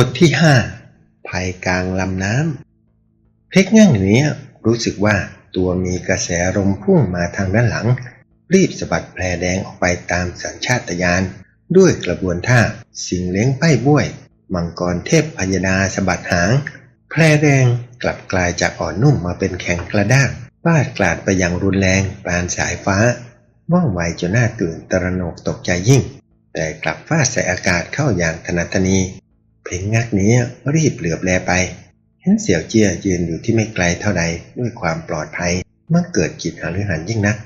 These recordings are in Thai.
บทที่ห้าภัยกลางลำน้ำเพกง่างเนี้ยรู้สึกว่าตัวมีกระแสลมพุ่งมาทางด้านหลัง รีบสะบัดแผลแดงออกไปตามสัญชาตญาณด้วยกระบวนท่าสิงเล้งป้ายบ้วย มังกรเทพพยดาสะบัดหางแพรแดงกลับกลายจากอ่อนนุ่มมาเป็นแข็งกระด้างฟาดกลาดไปอย่างรุนแรงปานสายฟ้าว่องไวจนหน่าตื่นตระหนกตกใจยิ่ง แต่กลับฟาดใส่อากาศเข้าอย่างถนัดถนี เพลงงักนี้รีบเหลือบแลไป เห็นเสี่ยวเจี้ยยืนอยู่ที่ไม่ไกลเท่าใดด้วยความปลอดภัยเมื่อเกิดกิจหารือหันยิ่งนัก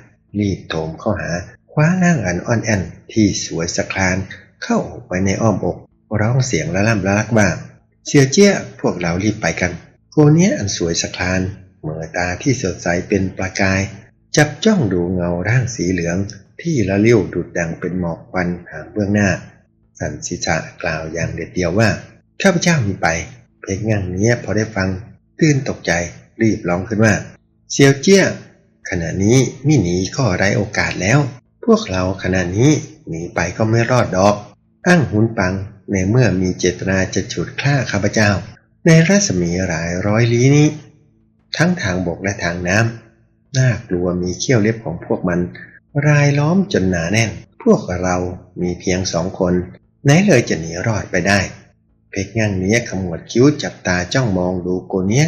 รีบโถมเข้าหาคว้านางอันอ่อนแอนที่สวยสะครานเข้าไปในอ้อมอก ร้องเสียงละล่ำละลักว่าเสี่ยวเจี้ยพวกเรารีบไปกันโกเนี้ยอันสวยสะครานเมื่อตาที่สดใสเป็นประกาย จับจ้องดูเงาร่างสีเหลืองที่ละเลี้ยวดุดดังเป็นหมอกควันห่างเบื้องหน้า สันสิษะกล่าวอย่างเด็ดเดียวว่าข้าพเจ้ามีไป เพลงงานนี้พอได้ฟังตื่นตกใจรีบร้องขึ้นว่าเซียวเจี้ยขณะนี้มิหนีก็ไร้โอกาสแล้ว พวกเราขณะนี้หนีไปก็ไม่รอดดอกอ้างหุนปังในเมื่อมีเจตนาจะฉุดฆ่าข้าพเจ้า ในรัศมีหลายร้อยลี้นี้ ทั้งทางบกและทางน้ำน่ากลัวมีเขี้ยวเล็บของพวกมัน รายล้อมจนหนาแน่น พวกเรามีเพียงสองคน ไหนเลยจะหนีรอดไปได้ เพกงั่งเนี้ยขมวดคิ้วจับตาจ้องมองดูโกเนี้ย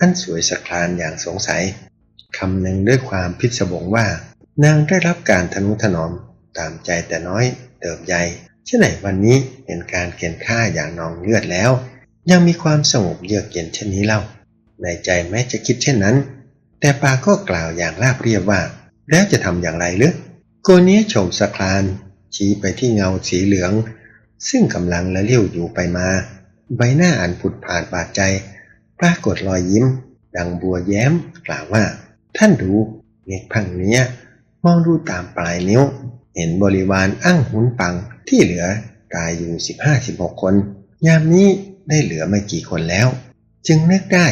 อันสวยสะครานอย่างสงสัยคำหนึ่งด้วยความพิศวงว่า นางได้รับการทนุถนอมตามใจแต่น้อยเติบใหญ่เช่นไหนวันนี้เป็นการเขียนฆ่าอย่างนองเลือดแล้ว ยังมีความสงบเยือกเย็นเช่นนี้เล่า ในใจแม้จะคิดเช่นนั้น แต่ปากก็กล่าวอย่างราบเรียบว่า แล้วจะทำอย่างไรหรือโกเนี้ยชมสะครานชี้ไปที่เงาสีเหลือง ซึ่งกำลังละเลี้ยวอยู่ไปมา ใบหน้าอันผุดผ่านบาดใจ ปรากฏรอยยิ้ม ดังบัวแย้มกล่าวว่า ท่านดูเงกพังเนี้ย มองดูตามปลายนิ้ว เห็นบริวารอ้างหุนปังที่เหลือตายอยู่สิบห้าสิบหกคน ยามนี้ได้เหลือไม่กี่คนแล้ว จึงนึกได้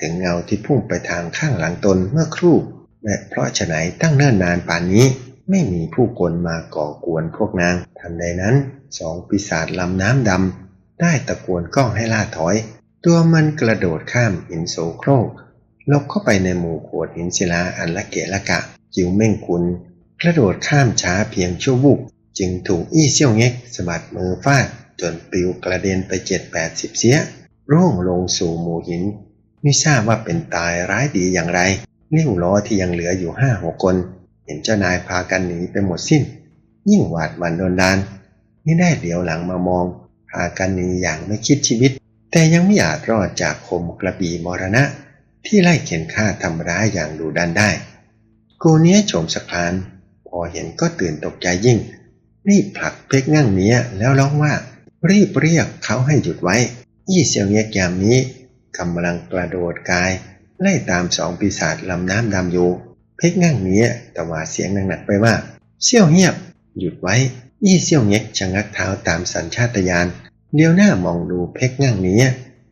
ถึงเงาที่พุ่งไปทางข้างหลังตนเมื่อครู่และเพราะฉะไหนตั้งเนิ่นนานป่านนี้ ไม่มีผู้คนมาก่อกวนพวกนาง ทันใดนั้นสองปีศาจลำน้ำดำได้ตะโกนก้องให้ล่าถอย ตัวมันกระโดดข้ามหินโสโครกลบเข้าไปในหมู่โขดหินศิลาอันละเกะละกะ จิวเม่งคุณ กระโดดข้ามช้าเพียงชั่ววูบจึงถูกอี้เซี่ยวเง็กสะบัดมือฟาด จนปลิวกระเด็นไปเจ็ดแปดสิบเสีย ร่วงลงสู่หมู่หิน ไม่ทราบว่าเป็นตายร้ายดีอย่างไรเลี้ยวล้อที่ยังเหลืออยู่ห้าหกคน เห็นเจ้านายพากันหนีไปหมดสิ้น ยิ่งหวาดหวั่นโดนดานไม่ได้เหลียวหลังมามอง พากันหนีอย่างไม่คิดชีวิต แต่ยังไม่อาจรอดจากคมกระบี่มรณะ ที่ไล่เข็นฆ่าทำร้ายอย่างดุดันได้กูเนี้ยโฉมสะพาน พอเห็นก็ตื่นตกใจยิ่ง รีบผลักเพกงั่งเนี้ยแล้วร้องว่า รีบเรียกเขาให้หยุดไว้ ยี่เซียวเงียกยามนี้กำลังกระโดดกาย ไล่ตามสองปีศาจลำน้ำดำอยู่ เพกงั่งเนี้ยตวาดเสียงหนักๆไปว่าเซี่ยวเงียบ หยุดไว้ ยี่เซี่ยวเงียกชะงักเท้าตามสัญชาตญาณเลี้ยวหน้ามองดูเพกงั่งเนี้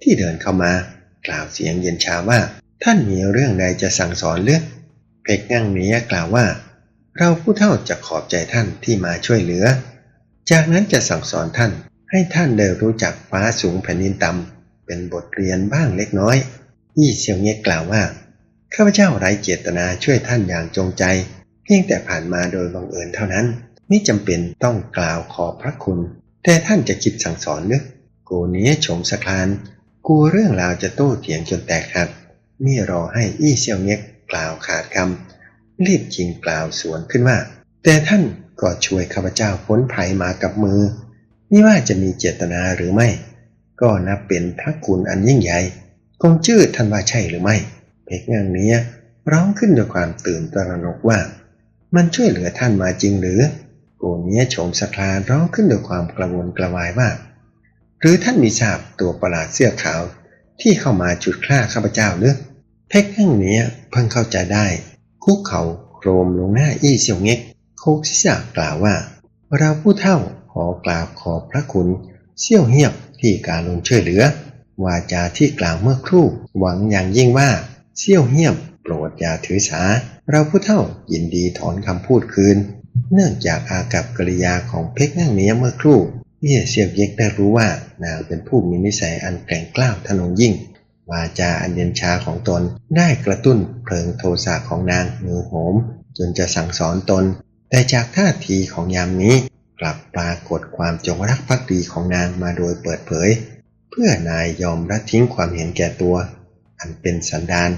ที่เดินเข้ามา กล่าวเสียงเย็นชาว่า ท่านมีเรื่องใดจะสั่งสอนเรื่องเพกงั่งเนี้กล่าวว่า เราผู้เท่าจะขอบใจท่านที่มาช่วยเหลือ จากนั้นจะสั่งสอนท่านให้ท่านได้รู้จักฟ้าสูงแผ่นดินต่ำเป็นบทเรียนบ้างเล็กน้อย ยี่เซียวเงียกล่าวว่า ข้าพเจ้าไร้เจตนาช่วยท่านอย่างจงใจ เพียงแต่ผ่านมาโดยบังเอิญเท่านั้น ไม่จำเป็นต้องกล่าวขอบพระคุณ แต่ท่านจะคิดสั่งสอนนึกกูเนี้ยชมสะคลานกูเรื่องราวจะโต้เถียงจนแตกหักไม่รอให้อี้เซียวเงียกกล่าวขาดคำรีบจิงกล่าวสวนขึ้นว่า แต่ท่านก็ช่วยข้าพเจ้าพ้นภัยมากับมือไม่ว่าจะมีเจตนาหรือไม่ ก็นับเป็นพระคุณอันยิ่งใหญ่คงชื่อท่านว่าใช่หรือไม่ เพกงานนี้ร้องขึ้นด้วยความตื่นตระหนกว่า มันช่วยเหลือท่านมาจริงหรือโกเนี้ยโฉมสะคลานร้องขึ้นด้วยความกระวนกระวายว่า หรือท่านมีทราบตัวประหลาดเสื้อขาวที่เข้ามาจุดฆ่าข้าพเจ้าหรือเพกงานนี้เพิ่งเข้าใจได้ คุกเขาโครมลงหน้าอี้เสี่ยวเง็กโคกศีรษะกล่าวว่า เราผู้เท่าขอกราบขอบพระคุณเสี่ยวเหียบที่การลงช่วยเหลือวาจาที่กล่าวเมื่อครู่หวังอย่างยิ่งว่า เสี่ยวเหียบโปรดอย่าถือสา เราผู้เท่ายินดีถอนคำพูดคืน เนื่องจากอากับกริยาของเพกนั่งเนี้ยเมื่อครู่เยี่ยเสียบเย็กได้รู้ว่านางเป็นผู้มีนิสัยอันแกร่งกล้าวทะนงยิ่งวาจาอันเย็นชาของตนได้กระตุ้นเพลิงโทสะของนางมือโหม จนจะสั่งสอนตน แต่จากท่าทีของยามนี้กลับปรากฏความจงรักภักดีของนางมาโดยเปิดเผย เพื่อนายยอมละทิ้งความเห็นแก่ตัว อันเป็นสันดาน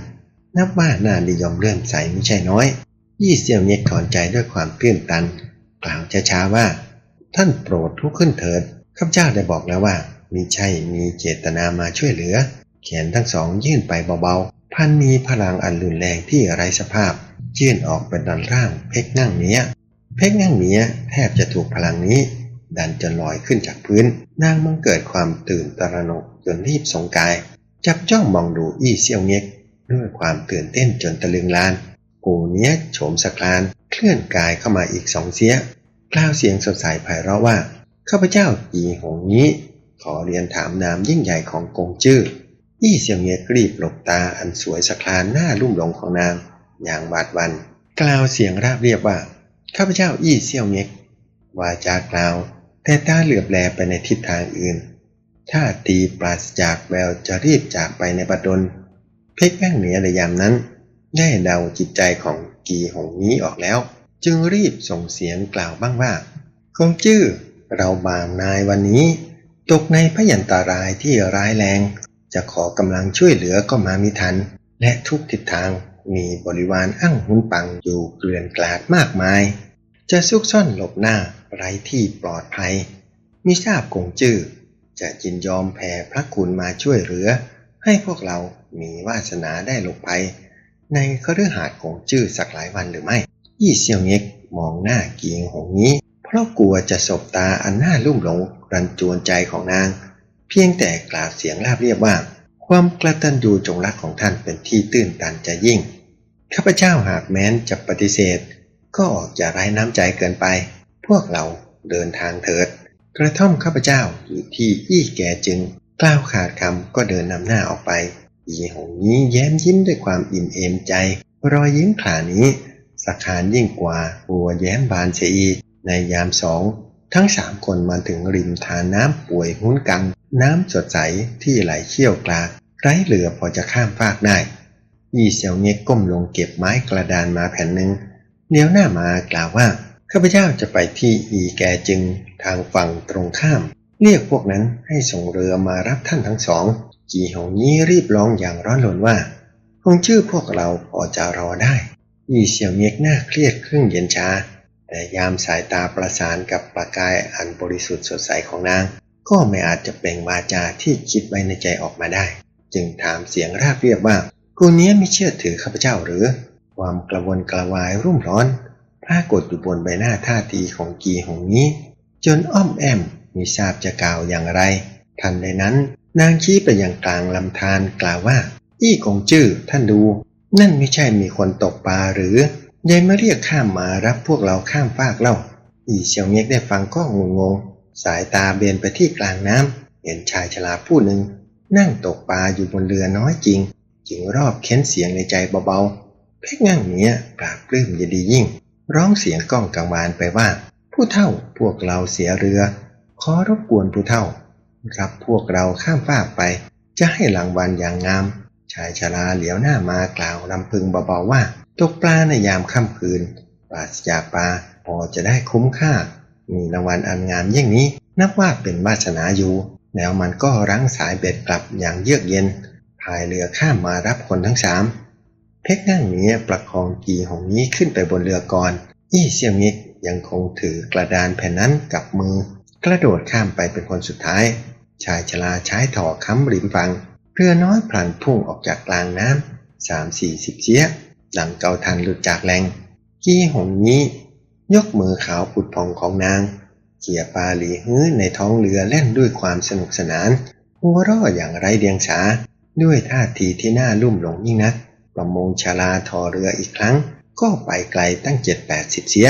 นับว่าน่านิยมเลื่อมใสไม่ใช่น้อย ยี่เสี่ยวเง็กถอนใจด้วยความตื้นตัน กล่าวช้าๆว่า ท่านโปรดลุกขึ้นเถิดข้าพเจ้าได้บอกแล้วว่ามิใช่มีเจตนามาช่วยเหลือ แขนทั้งสองยื่นไปเบาๆ พันมีพลังอันรุนแรงที่ไร้สภาพ ยื่นออกเป็นดันร่างเพกนั่งเนี้ย เพกนั่งเนี้ยแทบจะถูกพลังนี้ ดันจนลอยขึ้นจากพื้น นางมันเกิดความตื่นตระหนกจนรีบสงกาย จับจ้องมองดูอี้เซี่ยวเง็กด้วยความตื่นเต้นจนตะลึงลาน กูเนี้ยโฉมสคลานเคลื่อนกายเข้ามาอีกสองเสียกล่าวเสียงสดใสไพเราะว่าข้าพเจ้าอีหงนี้ ขอเรียนถามนามยิ่งใหญ่ของกงจื้ออี้เสียงเงกรีบหลบตาอันสวยสคลานหน้าลุ่มหลงของนาง อย่างบาดวัน กล่าวเสียงราบเรียบว่าข้าพเจ้าอี้เซี่ยวเงกวาจากล่าว แต่ตาเหลือบแลไปในทิศทางอื่น ท่าทีปราศจากแววจะรีบจากไปในบัดดลเพชรแป้งเหนือในยามนั้น ได้เดาจิตใจของกีหงนี้ออกแล้ว จึงรีบส่งเสียงกล่าวบ้างว่าคงจื้อเราบางนายวันนี้ ตกในพยันตรายที่ร้ายแรง จะขอกำลังช่วยเหลือก็มามิทัน และทุกทิศทางมีบริวารอ้างหุนปังอยู่เกลื่อนกลาดมากมาย จะซุกซ่อนหลบหน้าไร้ที่ปลอดภัยมิทราบคงจื้อ จะยินยอมแผ่พระคุณมาช่วยเหลือ ให้พวกเรามีวาสนาได้หลบภัยในคฤหาสน์ของจื้อสักหลายวันหรือไม่ ยี่เซียวเง็กมองหน้าเกียงหงนี้ เพราะกลัวจะสบตาอันน่าลุ่มหลงรันจวนใจของนาง เพียงแต่กล่าวเสียงราบเรียบว่า ความกระตันยูจงรักของท่านเป็นที่ตื้นตันใจยิ่ง ข้าพเจ้าหากแม้นจะปฏิเสธ ก็ออกจะไร้น้ำใจเกินไป พวกเราเดินทางเถิด กระท่อมข้าพเจ้าอยู่ที่อี้แก่จึง กล่าวขาดคำก็เดินนำหน้าออกไปยีหงนี้แย้มยิ้มด้วยความอิ่มเอมใจ รอยยิ้มขลานี้สักานยิ่งกว่าบัวแย้มบานเสียอีกในยามสองทั้งสามคนมาถึงริมทานน้ำป่วยหุ้นกัง น้ำสดใสที่ไหลเชี่ยวกลากไร้เหลือพอจะข้ามฟากได้ยี่เซียวเง็กก้มลงเก็บไม้กระดานมาแผ่นหนึ่งเลี้ยวหน้ามากล่าวว่า ข้าพเจ้าจะไปที่อีแกจึงทางฝั่งตรงข้าม เรียกพวกนั้นให้ส่งเรือมารับท่านทั้งสอง จีหงนี้รีบร้องอย่างร้อนรนว่า คงชื่อพวกเราพอจะรอได้ยี่เสี่ยวเง็กหน้าเครียดครึ่งเย็นชา แต่ยามสายตาประสานกับประกายอันบริสุทธิ์สดใสของนาง ก็ไม่อาจจะเปล่งวาจาที่คิดไว้ในใจออกมาได้ จึงถามเสียงราบเรียบว่ากูเนี้ยไม่เชื่อถือข้าพเจ้าหรือ ความกระวนกระวายรุ่มร้อน ปรากฏอยู่บนใบหน้าท่าทีของกีหงนี้ จนอ้อมแอมมีทราบจะกล่าวอย่างไร ทันใดนั้น นางชี้ไปยังกลางลำธารกล่าวว่า อี้กงจื้อท่านดู นั่นไม่ใช่มีคนตกปลาหรือยายมาเรียกข้ามมารับพวกเราข้ามฟากเล่า อีเซียวเง็กได้ฟังก็งงงสายตาเบนไปที่กลางน้ำเห็นชายชราผู้หนึ่ง นั่งตกปลาอยู่บนเรือน้อยจริง จึงรอบเค้นเสียงในใจเบาๆ เพกง่างเนี้ยปราบปลื้มยินดียิ่ง ร้องเสียงก้องกังวานไปว่า ผู้เท่าพวกเราเสียเรือ ขอรบกวนผู้เท่า รับพวกเราข้ามฟากไป จะให้รางวัลอย่างงาม ชายชราเหลียวหน้ามากล่าวลำพึงเบาๆว่า ตกปลาในยามค่ำคืนปราศจากปลาพอจะได้คุ้มค่า มีรางวัลอันงามเยี่ยงนี้ นับว่าเป็นวาสนาอยู่แล้วมันก็รั้งสายเบ็ดกลับอย่างเยือกเย็นพายเรือข้ามมารับคนทั้งสาม เพชรนั่งเนี้ยประคองกีหงนี้ขึ้นไปบนเรือก่อนอี้เสี่ยงงิกยังคงถือกระดานแผ่นนั้นกับมือ กระโดดข้ามไปเป็นคนสุดท้าย ชายชราใช้ถอค้ำริมฝั่งเรือน้อยพลันพุ่งออกจากกลางน้ำสามสี่สิบเสียหลังเกาทันหลุดจากแรงกี้หงนี้ ยกมือขาวผุดพองของนางเขี่ยปลาหลีฮื้อในท้องเรือเล่นด้วยความสนุกสนานหัวเราะอย่างไร้เดียงสาด้วยท่าทีที่น่าลุ่มหลงยิ่งนัก ประมงชาลาทอเรืออีกครั้ง ก็ไปไกลตั้งเจ็ดแปดสิบเสีย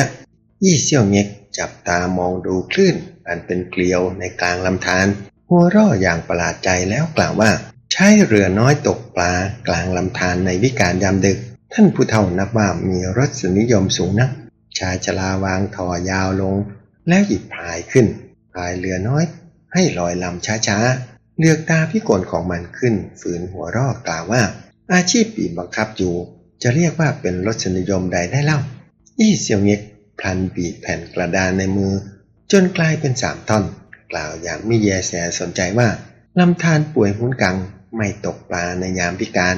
ยี่เซี่ยวเง็กจับตามองดูคลื่นอันเป็นเกลียวในกลางลำธารหัวราะอย่างประหลาดใจแล้วกล่าวว่า ใช้เรือน้อยตกปลากลางลำธารในวิการยามดึก ท่านผู้เฒ่านับว่ามีรสนิยมสูงนัก ชายชราวางถอยาวลง แล้วหยิบพายขึ้นพายเรือน้อย ให้ลอยลำช้าๆเลือกตาพิกลของมันขึ้นฝืนหัวรอกล่าวว่า อาชีพปีบบังคับอยู่ จะเรียกว่าเป็นรสนิยมใดได้เล่า อี้เซียวเง็กพลันบีบแผ่นกระดานในมือ จนกลายเป็นสามท่อน กล่าวอย่างไม่แยแสสนใจว่าลำธารป่วยหุ้นกังไม่ตกปลาในยามพิการ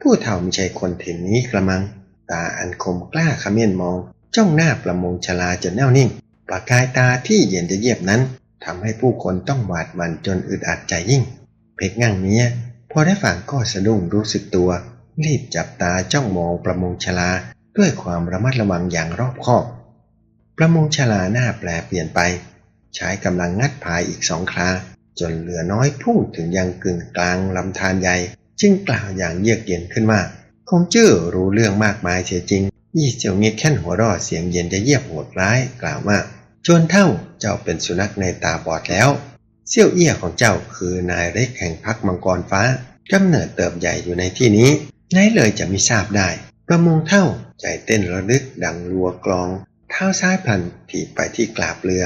ผู้เฒ่าไม่ใช่คนถิ่นนี้กระมัง ตาอันคมกล้าขมิ้นมอง จ้องหน้าประมงชลาจนแน่วนิ่ง ประกายตาที่เย็นจะเยียบนั้นทำให้ผู้คนต้องหวาดหวั่นจนอึดอัดใจยิ่ง เพกงั่งเนี้ย พอได้ฟังก็สะดุ้งรู้สึกตัว รีบจับตาจ้องมองประมงชลาด้วยความระมัดระวังอย่างรอบคอบ ประมงชลาหน้าแปลเปลี่ยนไป ใช้กำลังงัดพายอีกสองครา จนเหลือน้อยพุ่งถึงยังกึ่งกลางลำธารใหญ่ จึงกล่าวอย่างเยือกเย็นขึ้นว่าคงจื้อรู้เรื่องมากมายเสียจริง ยี่เจียวเงียแค่นหัวรอดเสียงเย็นจะเยียบโหดร้ายกล่าวว่าจนเท่าเจ้าเป็นสุนัขในตาบอดแล้ว เซี่ยวเอี้ยของเจ้าคือนายเล็กแห่งพักมังกรฟ้ากำเนิดเติบใหญ่อยู่ในที่นี้ไหนเลยจะไม่ทราบได้ ประมงเท่าใจเต้นระลึกดังรัวกลอง เท้าซ้ายพลันถีบไปที่กลาบเรือ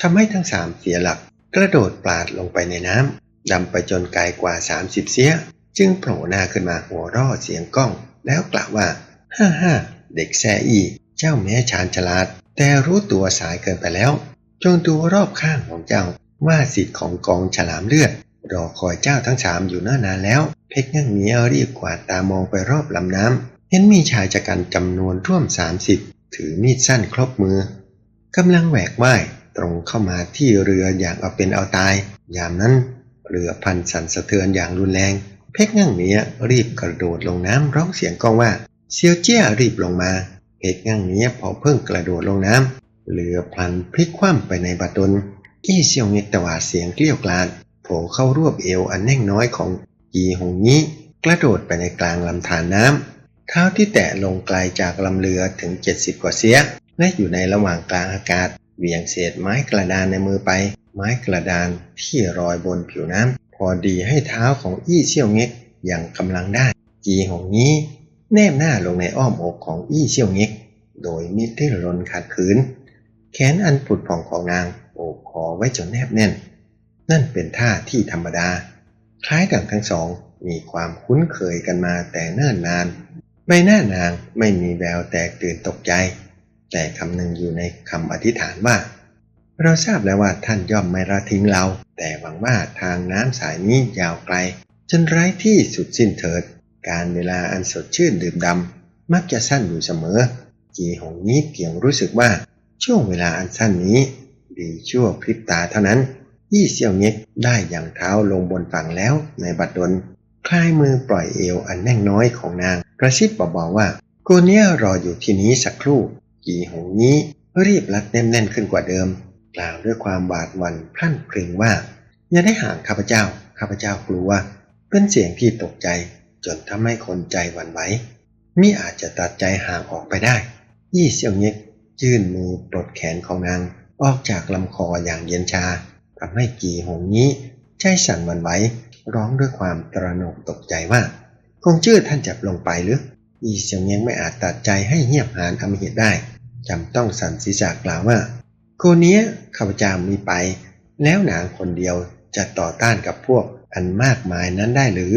ทำให้ทั้งสามเสียหลัก กระโดดปลาดลงไปในน้ำดำไปจนไกลกว่า 30 เสีย จึงโผล่หน้าขึ้นมาหัวร่อเสียงก้อง แล้วกล่าวว่าฮ่าฮ่าเด็กแซอีเจ้าแม่ชาญฉลาด แต่รู้ตัวสายเกินไปแล้ว จงดูรอบข้างของเจ้า ว่าสิทธิ์ของกองฉลามเลือด รอคอยเจ้าทั้งสามอยู่เนิ่นนานแล้ว เพชรงั่งมียรีบกวาดตามองไปรอบลำน้ำเห็นมีชายชะกันจำนวนร่วมสามสิบถือมีดสั้นครบมือกำลังแหวกว่ายตรงเข้ามาที่เรืออย่างเอาเป็นเอาตาย ยามนั้นเรือพันสั่นสะเทือนอย่างรุนแรง เพชรงั่งเมียรีบกระโดดลงน้ำร้องเสียงก้องว่าเซียวเจี้ยรีบลงมา เพชรงั่งเมียพอเพิ่งกระโดดลงน้ำเรือพลันพลิกคว่ำไปในบัดดล อี้เซียวเงกตวาดเสียงเกลี้ยวกลาดโผล่เข้ารวบเอวอันแน่งน้อยของยีหงนี้ กระโดดไปในกลางลำธารน้ำเท้าที่แตะลงไกลจากลำเรือถึง 70 กว่าเสียและอยู่ในระหว่างกลางอากาศ เหวี่ยงเศษไม้กระดานในมือไป ไม้กระดานที่รอยบนผิวน้ำพอดีให้เท้าของอี้เซี่ยวเง็กอย่างกำลังได้จีหงนี้ แนบหน้าลงในอ้อมอกของอี้เซี่ยวเง็กโดยมิไดที่รนขัดขืน แขนอันผุดผ่องของนาง โอบคอไว้จนแนบแน่น นั่นเป็นท่าที่ธรรมดา คล้ายกับทั้งสองมีความคุ้นเคยกันมาแต่เนิ่นนาน ใบหน้านางไม่มีแววแตกตื่นตกใจ แต่คำหนึ่งอยู่ในคำอธิษฐานว่า เราทราบแล้วว่าท่านย่อมไม่ละทิ้งเรา แต่หวังว่าทางน้ำสายนี้ยาวไกล จนไร้ที่สุดสิ้นเถิด การเวลาอันสดชื่นดื่มดำมักจะสั้นอยู่เสมอ จีหงนี้เพียงรู้สึกว่าช่วงเวลาอันสั้นนี้ ดีชั่วพริบตาเท่านั้น ยี่เซี่ยวเง็กได้อย่างเท้าลงบนฝั่งแล้วในบัดดลคลายมือปล่อยเอวอันแน่งน้อยของนาง กระซิบเบาๆว่ากูเนี้ยรออยู่ที่นี้สักครู่จีหงนี้รีบรัดแน่นๆขึ้นกว่าเดิม กล่าวด้วยความหวาดหวั่นพลั่นพรึงว่า อย่าได้ห่างข้าพเจ้า ข้าพเจ้ากลัว เป็นเสียงที่ตกใจ จนทำให้คนใจหวั่นไหวมิอาจจะตัดใจห่างออกไปได้ ยี่เซี่ยวเง็กยื่นมือปลดแขนของนาง ออกจากลำคออย่างเย็นชาทำให้กีหงนี้ใจสั่นวันไหวร้องด้วยความตระหนกตกใจว่า คงชื่อท่านจับลงไปหรือยี่เซียวเง็กไม่อาจตัดใจให้เงียบหานอำเหตุได้จำต้องสั่นศีรษะกล่าวว่าคเนี้ข้าพเจ้ามีไป แล้วนางคนเดียวจะต่อต้านกับพวกอันมากมายนั้นได้หรือ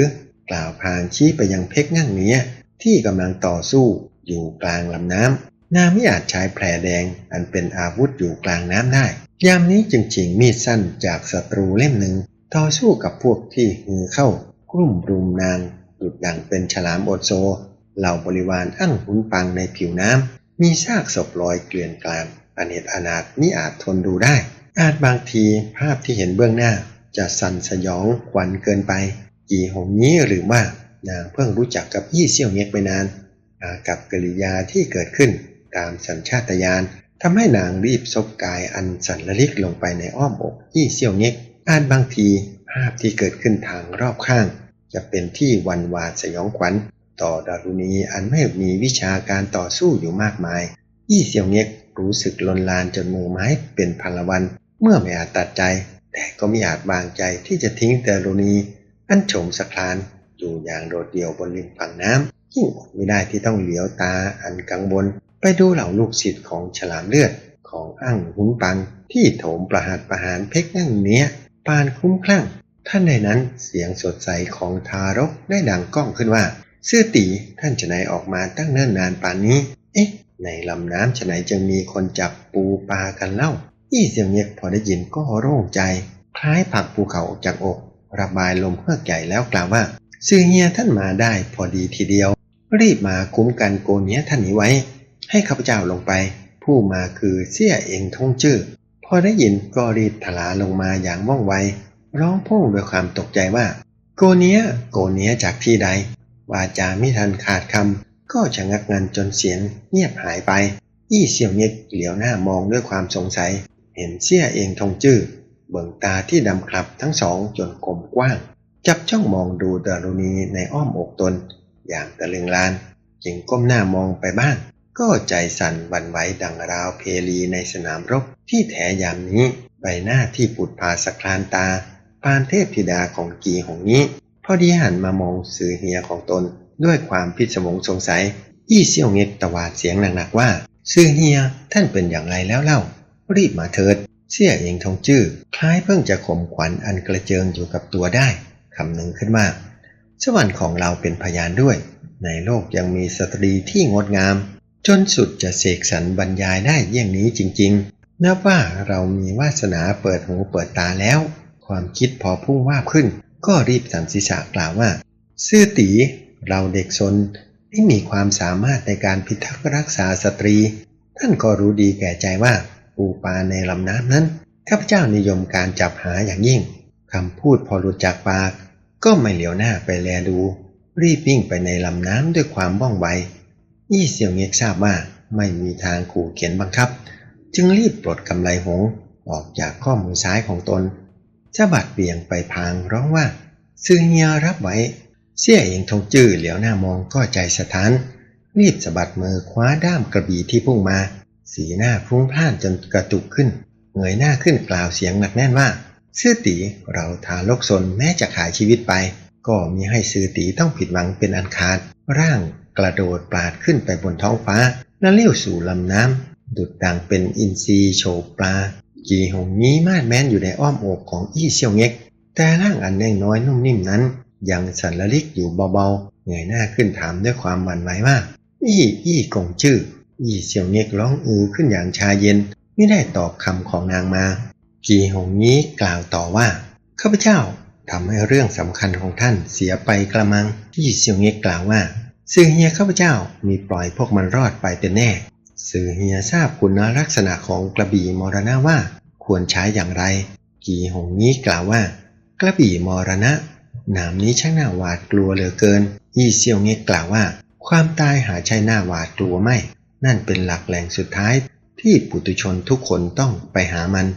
กล่าวพางชี้ไปยังเพกงั่งเนี้ยที่กำลังต่อสู้อยู่กลางลำน้ำ นางไม่อาจใช้แผลแดงอันเป็นอาวุธอยู่กลางน้ำได้ ยามนี้จึงฉิงมีดสั้นจากศัตรูเล่มหนึ่งต่อสู้กับพวกที่ฮือเข้ากลุ่มรุมนางดุดดังเป็นฉลามอดโซ เหล่าบริวารอั้งหุนปังในผิวน้ำ มีซากศพลอยเกลื่อนกลาดอเนจอนาถมิอาจทนดูได้ อาจบางทีภาพที่เห็นเบื้องหน้า จะสั่นสยองขวัญเกินไปจีหงนี้หรือว่านางเพิ่งรู้จักกับยี่เซี่ยวเง็กไปนาน อากับกิริยาที่เกิดขึ้น ตามสัญชาตญาณทำให้นางรีบซบกายอันสั่นระลิกลงไปในอ้อมอกยี่เซี่ยวเง็กอาจบางทีภาพที่เกิดขึ้นทางรอบข้าง จะเป็นที่วันวาดสยองขวัญ ต่อดารุณีอันไม่มีวิชาการต่อสู้อยู่มากมาย ยี่เซี่ยวเง็กรู้สึกลนลานจนมือไม้เป็นพันละวัน เมื่อไม่อาจตัดใจ แต่ก็ไม่อาจบางใจที่จะทิ้งดารุณี อันโฉมสะคลานอยู่อย่างโดดเดี่ยวบนริมฝั่งน้ำยิ่งอดไม่ได้ที่ต้องเหลียวตาอันกังวล ไปดูเหล่าลูกศิษย์ของฉลามเลือดของอั่งหุนปัง ที่โถมประหัตประหารเพกนั่งเนี้ย ปานคุ้มคลั่ง ท่านใดนั้นเสียงสดใสของทารกได้ดังก้องขึ้นว่า เสื้อตีท่านจะไหนออกมาตั้งเนิ่นนานปานนี้ เอ๊ะ ในลำน้ำจะไหนจึงมีคนจับปูปลากันเล่า อี้เสียงเงียกพอได้ยินก็โล่งใจ คล้ายผักภูเขาออกจากอก ระบายลมเพื่อใหญ่แล้วกล่าวว่าซื้อเฮียท่านมาได้พอดีทีเดียว รีบมาคุ้มกันโกเนี้ยท่านนี้ไว้ ให้ข้าพเจ้าลงไป ผู้มาคือเสี่ยเองทงจื้อพอได้ยินก็รีบถลาลงมาอย่างว่องไว ร้องพุ่งด้วยความตกใจว่า โกเนี้ย โกเนี้ยจากที่ใดวาจาไม่ทันขาดคำ ก็ชะงักงันจนเสียงเงียบหายไป อี้เสี่ยวเงียกเหลียวหน้ามองด้วยความสงสัย เห็นเสี่ยเองทงจื้อเบิ่งตาที่ดำคลับทั้งสองจนกลมกว้าง จับจ้องมองดูดารุณีในอ้อมอกตน อย่างตะลึงลาน จึงก้มหน้ามองไปบ้าง ก็ใจสั่นหวันไหวดังราวเพลีในสนามรบที่แถยามนี้ ใบหน้าที่ปุดพาสคลานตา ปานเทพธิดาของกีหงนี้ พอดีหันมามองสื่อเฮียของตนด้วยความพิศวงสงสัย อี้เซี่ยวเง็กตวาดเสียงหนักๆว่า ซื่อเฮียท่านเป็นอย่างไรแล้วเล่า รีบมาเถิด เสี่ยเองทองจื้อคล้ายเพิ่งจะข่มขวัญอันกระเจิงอยู่กับตัวได้คำหนึ่งขึ้นว่าสวรรค์ของเราเป็นพยานด้วย ในโลกยังมีสตรีที่งดงาม จนสุดจะเสกสรรบรรยายได้เยี่ยงนี้จริงๆ นับว่าเรามีวาสนาเปิดหูเปิดตาแล้ว ความคิดพอพุ่งว่าขึ้น ก็รีบสันศีรษะกล่าวว่า ซื่อตีเราเด็กซนไม่มีความสามารถในการพิทักษ์รักษาสตรี ท่านก็รู้ดีแก่ใจว่าปูปลาในลำน้ำนั้นข้าพเจ้านิยมการจับหาอย่างยิ่งคำพูดพอหลุดจากปาก ก็ไม่เหลียวหน้าไปแลดู รีบวิ่งไปในลำน้ำด้วยความว่องไว ยี่เสี่ยวเง็กทราบว่าไม่มีทางขู่เขียนบังคับ จึงรีบปลดกำไลหงออกจากข้อมือซ้ายของตนสะบัดเบี่ยงไปพางร้องว่าซื้อเฮียรับไว้ เสี่ยเองทงจื้อเหลียวหน้ามองก็ใจสะท้าน รีบสะบัดมือคว้าด้ามกระบี่ที่พุ่งมา สีหน้าพลุ้งพล่านจนกระตุกขึ้น เงยหน้าขึ้นกล่าวเสียงหนักแน่นว่าซื่อตีเราทาลกซนแม้จะขายชีวิตไป ก็มีให้ซื่อตีต้องผิดหวังเป็นอันขาดร่าง กระโดดปราดขึ้นไปบนท้องฟ้าแล้วเลี้ยวสู่ลำน้ำดุดดังเป็นอินทรีโฉบปลาจีหงนี้มาดแม้นอยู่ในอ้อมอกของอี้เซียวเง็ก แต่ร่างอันแน่นน้อยนุ่มนิ่มนั้น ยังสั่นละลิกอยู่เบาๆเงยหน้าขึ้นถามด้วยความหวั่นไหวว่าอี้อี้กงชื่อ อี้เซียวเง็กร้องอือขึ้นอย่างชาเย็นไม่ได้ตอบคำของนางมาจีหงนี้กล่าวต่อว่าข้าพเจ้าทำให้เรื่องสำคัญของท่านเสียไปกระมังอี้เซียวเง็กกล่าวว่า สื่อเฮียข้าพเจ้ามีปล่อยพวกมันรอดไปเป็นแน่ สื่อเฮียทราบคุณลักษณะของกระบี่มรณะว่า ควรใช้อย่างไร กีหงนี้กล่าวว่า กระบี่มรณะนามนี้ช่างน่าหวาดกลัวเหลือเกิน ยี่เซียวเงกกล่าวว่า ความตายหาใช่หน่าหวาดกลัวไม่ นั่นเป็นหลักแหล่งสุดท้าย ที่ปุถุชนทุกคนต้องไปหามัน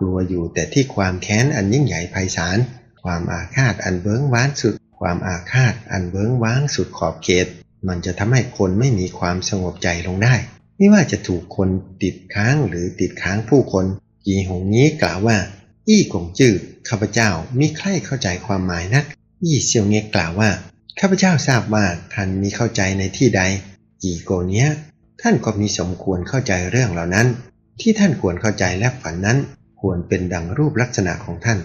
กลัวอยู่แต่ที่ความแค้นอันยิ่งใหญ่ไพศาลความอาฆาตอันเบิ้งว้านสุด ความอาฆาตอันเบิ้งว้างสุดขอบเขต มันจะทำให้คนไม่มีความสงบใจลงได้ ไม่ว่าจะถูกคนติดค้างหรือติดค้างผู้คนกีหงนี้กล่าวว่า อี้กงจื้อข้าพเจ้ามิใครเข้าใจความหมายนัก อี้เซียวเงกกล่าวว่าข้าพเจ้าทราบว่าท่านมีเข้าใจในที่ใดกีโกเนี้ยท่านก็มีสมควรเข้าใจเรื่องเหล่านั้น ที่ท่านควรเข้าใจและฝันนั้น ควรเป็นดังรูปลักษณะของท่าน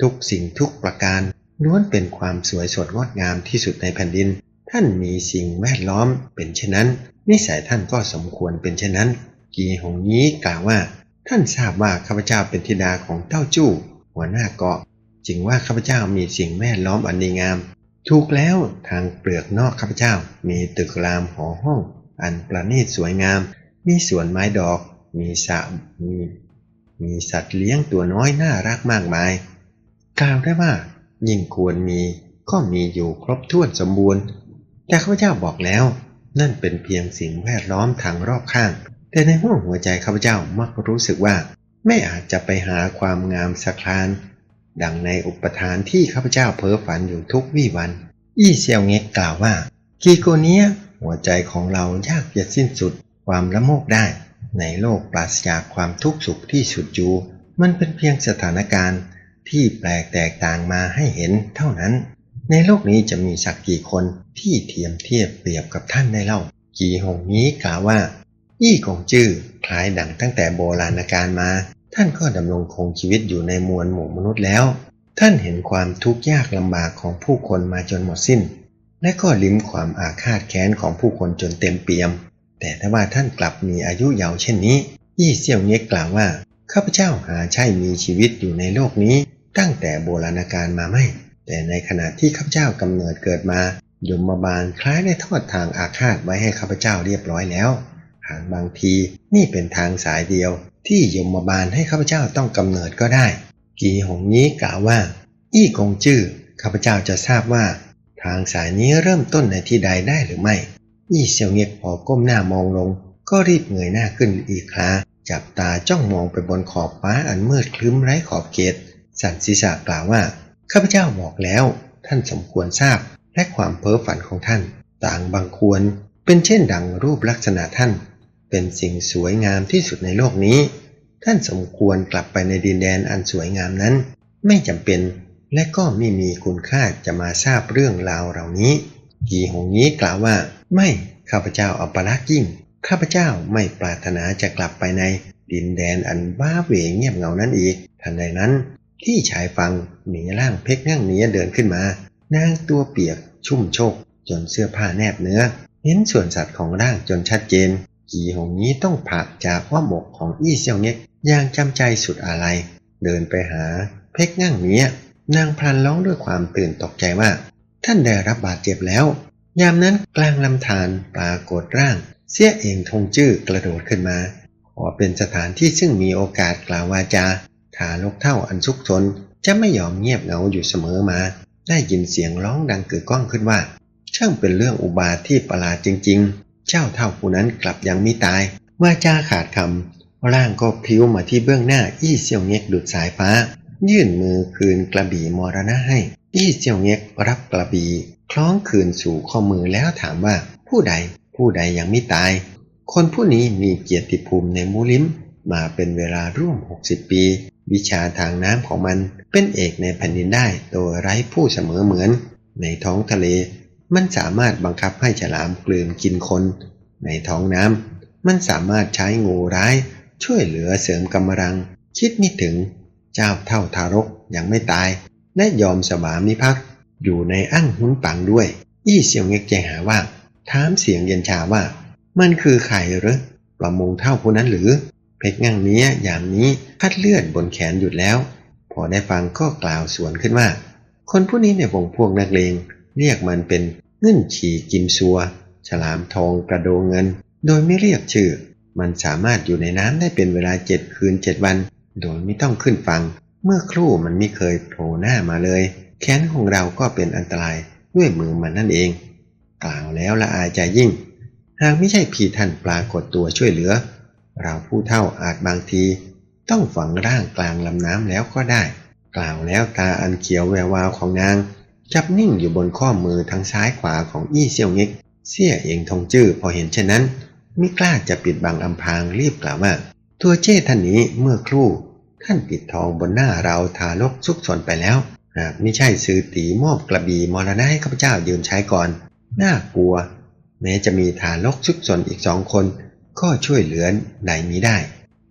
ทุกสิ่งทุกประการ ล้วนเป็นความสวยสดงดงามที่สุดในแผ่นดิน ท่านมีสิ่งแวดล้อมเป็นเช่นนั้น นิสัยท่านก็สมควรเป็นเช่นนั้น กีหงนี้กล่าวว่า ท่านทราบว่าข้าพเจ้าเป็นธิดาของเต้าจู้หัวหน้าเกาะ จึงว่าข้าพเจ้ามีสิ่งแวดล้อมอันดีงาม ถูกแล้วทางเปลือกนอกข้าพเจ้า มีตึกรามหอห้อง อันประณีตสวยงาม มีสวนไม้ดอก มีสระมีมีสัตว์เลี้ยงตัวน้อยน่ารักมากมาย กล่าวได้ว่า ยิ่งควรมีก็มีอยู่ครบถ้วนสมบูรณ์ แต่ข้าพเจ้าบอกแล้ว นั่นเป็นเพียงสิ่งแวดล้อมทางรอบข้าง แต่ในห้วงหัวใจข้าพเจ้ามักรู้สึกว่า ไม่อาจจะไปหาความงามสักคราน ดังในอุปทานที่ข้าพเจ้าเพ้อฝันอยู่ทุกวี่วัน อี้เซียวเง็กกล่าวว่ากีโกเนี้ยหัวใจของเรายากจะสิ้นสุดความละโมบได้ ในโลกปราศจากความทุกข์สุขที่สุดอยู่ มันเป็นเพียงสถานการณ์ ที่แปลกแตกต่างมาให้เห็นเท่านั้น ในโลกนี้จะมีสักกี่คนที่เทียมเทียบเปรียบกับท่านได้เล่า กีหงนี้กล่าวว่า อี้กงจื้อคล้ายดังตั้งแต่โบราณกาลมา ท่านก็ดำรงคงชีวิตอยู่ในมวลหมู่มนุษย์แล้ว ท่านเห็นความทุกข์ยากลำบากของผู้คนมาจนหมดสิ้น และก็ลิ้มความอาฆาตแค้นของผู้คนจนเต็มเปี่ยม แต่ถ้าว่าท่านกลับมีอายุยาวเช่นนี้ยี่เซี่ยวเง็กกล่าวว่าข้าพเจ้าหาใช่มีชีวิตอยู่ในโลกนี้ ตั้งแต่โบราณกาลมาไม่ แต่ในขณะที่ข้าพเจ้ากำเนิดเกิดมายมบาลคล้ายได้ทอดทางอาฆาตไว้ให้ข้าพเจ้าเรียบร้อยแล้วหากบางทีนี่เป็นทางสายเดียว ที่ยมบาลให้ข้าพเจ้าต้องกำเนิดก็ได้ กีหงนี้กล่าวว่า อี้กงจื้อข้าพเจ้าจะทราบว่า ทางสายนี้เริ่มต้นในที่ใดได้หรือไม่ อี้เซียวเงียกพอก้มหน้ามองลง ก็รีบเงยหน้าขึ้นอีกคราจับตาจ้องมองไปบนขอบฟ้าอันมืดคลึ้มไร้ขอบเขต สันศีษะกล่าวว่าข้าพเจ้าบอกแล้ว ท่านสมควรทราบและความเพ้อฝันของท่าน ต่างบางควรเป็นเช่นดังรูปลักษณะท่าน เป็นสิ่งสวยงามที่สุดในโลกนี้ ท่านสมควรกลับไปในดินแดนอันสวยงามนั้น ไม่จำเป็นและก็ไม่มีคุณค่าจะมาทราบเรื่องราวเหล่านี้ กีหงนี้กล่าวว่า ไม่ข้าพเจ้าอัปลักษ์ยิ่งข้าพเจ้าไม่ปรารถนาจะกลับไปในดินแดนอันบ้าเหวงเงียบเหงานั้นอีก ทันใดนั้น ที่ชายฟังหมีร่างเพชรง่างเนี้ยเดินขึ้นมา นางตัวเปียกชุ่มโชก จนเสื้อผ้าแนบเนื้อ เห็นส่วนสัตว์ของร่างจนชัดเจน กีหงนี้ต้องผักจากอ้อมอกของอี้เซียวเน็กอย่างจำใจสุดอะไร เดินไปหาเพชรง่างเนี้ยนางพลันร้องด้วยความตื่นตกใจว่าท่านได้รับบาดเจ็บแล้ว ยามนั้นกลางลำธารปรากฏร่าง เสียเองทงจื้อกระโดดขึ้นมาขอเป็นสถานที่ซึ่งมีโอกาสกล่าววาจา ทารกเท่าอันซุกซนจะไม่ยอมเงียบเหงาอยู่เสมอมา ได้ยินเสียงร้องดังกึกก้องขึ้นว่า ช่างเป็นเรื่องอุบาทที่ประหลาดจริง ๆ เจ้าเท่าผู้นั้นกลับยังไม่ตายวาจ้าขาดคำร่างก็พลิ้วมาที่เบื้องหน้าอี้เซียวเง็กดุดสายฟ้า ยื่นมือคืนกระบี่มรณะให้ อี้เซียวเง็กรับกระบี่คล้องคืนสู่ข้อมือแล้วถามว่า ผู้ใด ผู้ใดยังไม่ตาย คนผู้นี้มีเกียรติภูมิในมูลิมมาเป็นเวลาร่วม 60 ปี วิชาทางน้ำของมันเป็นเอกในแผ่นดินได้โดยไร้ผู้เสมอเหมือน ในท้องทะเล มันสามารถบังคับให้ฉลามกลืนกินคน ในท้องน้ำมันสามารถใช้งูร้าย ช่วยเหลือเสริมกำลัง คิดไม่ถึง เจ้าเท่าทารกยังไม่ตาย และยอมสวามิภัก อยู่ในอั้งหุนปังด้วย อี้เสียวเง็กใจหาว่าถามเสียงเย็นชาว่า มันคือใครหรือประมงเท่าผู้นั้นหรือ เพชรงั่งเนี้ยอย่างนี้พัดเลือดบนแขนหยุดแล้ว พอได้ฟังก็กล่าวสวนขึ้นว่า คนผู้นี้ในวงพวกนักเลงเรียกมันเป็นเงื่นฉีกิมซัว ฉลามทองกระโดงเงิน โดยไม่เรียกชื่อ มันสามารถอยู่ในน้ำได้เป็นเวลาเจ็ดคืนเจ็ดวัน โดยไม่ต้องขึ้นฟัง เมื่อครู่มันไม่เคยโผล่หน้ามาเลย แขนของเราก็เป็นอันตรายด้วยมือมันนั่นเอง กล่าวแล้วละอายใจยิ่ง หากไม่ใช่พี่ท่านปรากฏตัวช่วยเหลือ เราผู้เท่าอาจบางที ต้องฝังร่างกลางลำน้ำแล้วก็ได้ กล่าวแล้วตาอันเขียวแวววาวของนาง จับนิ่งอยู่บนข้อมือทั้งซ้ายขวาของอี้เซียวเง็ก เสี่ยเองทงจื้อพอเห็นเช่นนั้นไม่กล้าจะปิดบังอำพรางรีบกล่าวว่า ตัวเจ้ท่านนี้เมื่อครู่ ท่านปิดทองบนหน้าเราทารกซุกซนไปแล้วหากไม่ใช่ซื้อตีมอบกระบี่มรณะให้ข้าพเจ้ายืมใช้ก่อน น่ากลัว แม้จะมีทารกซุกซนอีกสองคน ก็ช่วยเหลือไหนมีได้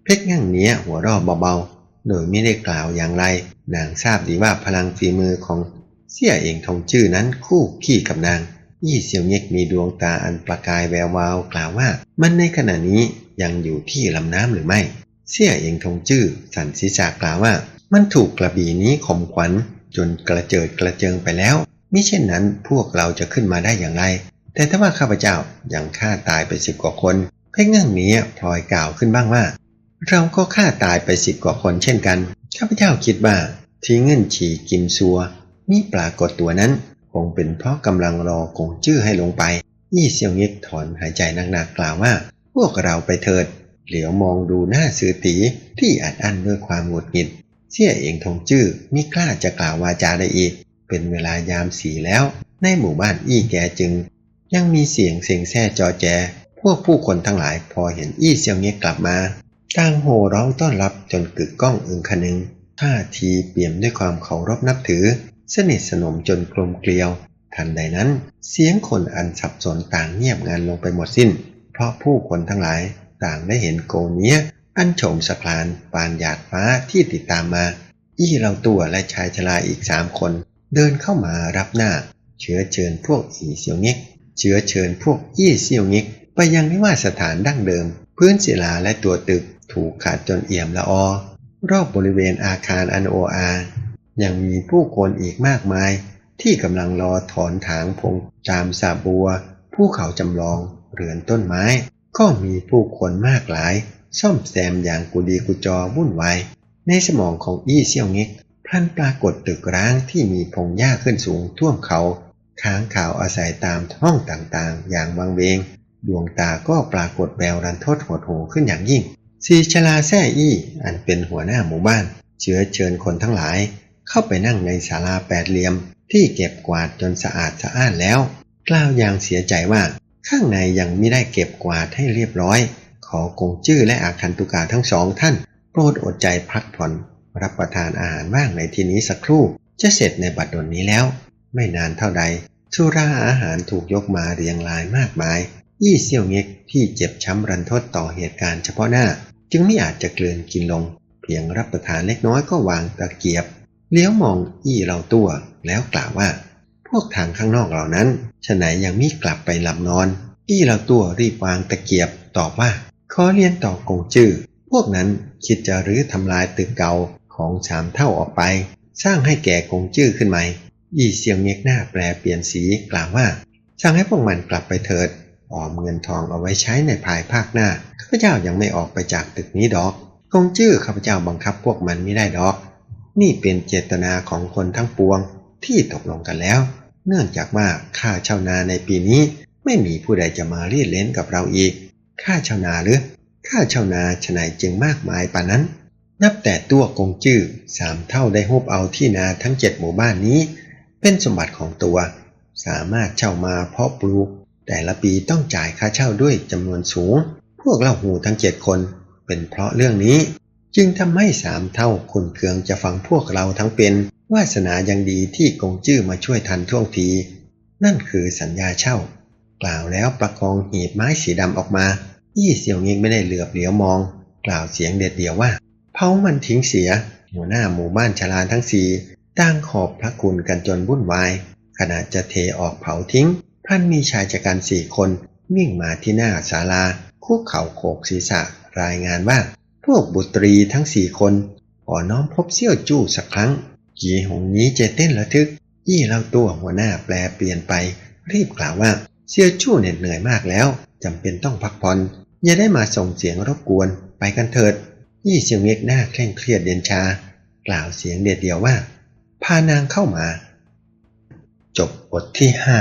เพชรงั่งเนี้ยหัวรอบเบาๆ โดยไม่ได้กล่าวอย่างไร นางทราบดีว่าพลังฝีมือของเสี่ยเองทองจื้อนั้นคู่ขี้กับนาง ยี่เซียวเง็กมีดวงตาอันประกายแวววาวกล่าวว่า มันในขณะนี้ยังอยู่ที่ลำน้ำหรือไม่ เสี่ยเองทงจื้อสันศีรษะกล่าวว่า มันถูกกระบี่นี้ข่มขวัญจนกระเจิดกระเจิงไปแล้วมิเช่นนั้นพวกเราจะขึ้นมาได้อย่างไร แต่ถ้าว่าข้าพเจ้ายังฆ่าตายไปสิบกว่าคน เพชรงั่งนี้พลอยกล่าวขึ้นบ้างว่า เราก็ฆ่าตายไปสิบกว่าคนเช่นกัน ข้าพเจ้าคิดว่าที่เงินฉีกิมซัวนี่ปรากฏตัวนั้น คงเป็นเพราะกำลังรอกงจื้อให้ลงไป ยี่เซียวเง็กถอนหายใจหนักๆกล่าวว่า พวกเราไปเถิด เหลียวมองดูหน้าซือตีที่อัดอั้นด้วยความหงุดหงิด เสี่ยเองทงจื้อมิกล้าจะกล่าววาจาได้อีก เป็นเวลายามสีแล้ว ในหมู่บ้านอี้แกจึง ยังมีเสียงเสียงแซ่จอแจ พวกผู้คนทั้งหลายพอเห็นอี้เซียวเง็กกลับมาต่างโห่ร้องต้อนรับจนกึกก้องอึงคนึง ท่าทีเปี่ยมด้วยความเคารพนับถือ สนิทสนมจนกลมเกลียว ทันใดนั้น เสียงคนอันสับสนต่างเงียบงันลงไปหมดสิ้น เพราะผู้คนทั้งหลายต่างได้เห็นโกเนี้ยอันโฉมสะพานปานหยาดฟ้าที่ติดตามมา อี้เราตัวและชายชราอีกสามคน เดินเข้ามารับหน้า เชื้อเชิญพวกอีเซียวเง็กเชื้อเชิญพวกอี้เซียวเง็ก ไปยังนิวาสถานดั้งเดิม พื้นศิลาและตัวตึกถูกขาดจนเอี่ยมละออ รอบบริเวณอาคารอันโออายังมีผู้คนอีกมากมาย ที่กำลังรอถอนถางพงจามสาบัวภูเขาจำลองเรือนต้นไม้ ก็มีผู้คนมากหลาย ซ่อมแซมอย่างกุดีกุจอวุ่นวายในสมองของอี้เซี่ยวเง็กพลันปรากฏตึกร้างที่มีพงหญ้าขึ้นสูงท่วมเขา ค้างข่าวอาศัยตามห้องต่างๆ อย่างวังเวง ดวงตาก็ปรากฏแววรันทดหดหูขึ้นอย่างยิ่งสีชลาแซ่อี้อันเป็นหัวหน้าหมู่บ้าน เชื้อเชิญคนทั้งหลาย เข้าไปนั่งในศาลาแปดเหลี่ยมที่เก็บกวาดจนสะอาดสะอ้านแล้ว กล่าวอย่างเสียใจว่าข้างในยังไม่ได้เก็บกวาดให้เรียบร้อย ขอกงจื้อและอาคันตุกาทั้งสองท่าน โปรดอดใจพักผ่อนรับประทานอาหารบ้างในที่นี้สักครู่ จะเสร็จในบัดดลนี้แล้ว ไม่นานเท่าใดสุราอาหารถูกยกมาเรียงรายมากมาย ยี่เซี่ยวเง็กที่เจ็บช้ำรันทดต่อเหตุการณ์เฉพาะหน้า จึงไม่อาจจะเกลือนกินลง เพียงรับประทานเล็กน้อยก็วางตะเกียบ เลี้ยวมองอี้เราตัวแล้วกล่าวว่า พวกทางข้างนอกเหล่านั้นฉไหนยังมิกลับไปหลับนอน อี้เราตัวรีบวางตะเกียบตอบว่าขอเรียนต่อกงจื้อพวกนั้นคิดจะรื้อทำลายตึกเก่าของสามเท่าออกไป สร้างให้แก่กงจื้อขึ้นใหม่ยี่เซียวเง็กหน้าแปลเปลี่ยนสีกล่าวว่า สั่งให้พวกมันกลับไปเถิด ออมเงินทองเอาไว้ใช้ในภายภาคหน้าข้าพเจ้ายังไม่ออกไปจากตึกนี้ดอกกงจื้อข้าพเจ้าบังคับพวกมันไม่ได้ดอก นี่เป็นเจตนาของคนทั้งปวงที่ตกลงกันแล้ว เนื่องจากว่าค่าชาวนาในปีนี้ไม่มีผู้ใดจะมาเรียดเล่นกับเราอีก ค่าชาวนาหรือค่าชาวนาฉนัยจึงมากมายปานนั้น นับแต่ตัวกงจื้อสามเท่าได้ฮุบเอาที่นาทั้งเจ็ดหมู่บ้านนี้ เป็นสมบัติของตัว สามารถเช่ามาเพาะปลูก แต่ละปีต้องจ่ายค่าเช่าด้วยจำนวนสูง พวกเราหูทั้งเจ็ดคน เป็นเพราะเรื่องนี้ จึงทำให้สามเท่าคุณเคืองจะฟังพวกเราทั้งเป็นวาสนายังดีที่กงจื้อมาช่วยทันท่วงที นั่นคือสัญญาเช่า กล่าวแล้วประคองหีบไม้สีดำออกมา ยี่เสี่ยวเงิงไม่ได้เหลือบเหลียวมอง กล่าวเสียงเด็ดเดียวว่าเผามันทิ้งเสียหัวหน้าหมู่บ้านชลาทั้งสี่ตั้งขอบพระคุณกันจนวุ่นวายขณะจะเทออกเผาทิ้ง ท่านมีชายจักรสี่คนวิ่งมาที่หน้าศาลา คุกเข่าโขกศีรษะรายงานว่า พวกบุตรีทั้งสี่คนขอน้อมพบเซี่ยวจู้สักครั้งจีหงนี้จเต้นระทึก ยี่เล่าตัวหัวหน้าแปลเปลี่ยนไป รีบกล่าวว่าเซี่ยวจู้เหน็ดเหนื่อยมากแล้วจำเป็นต้องพักผ่อนอย่าได้มาส่งเสียงรบกวนไปกันเถิด ยี่เซียวเง็กหน้าเคร่งเครียดเย็นชา กล่าวเสียงเดียวเดียวว่า พานางเข้ามา จบบทที่ห้า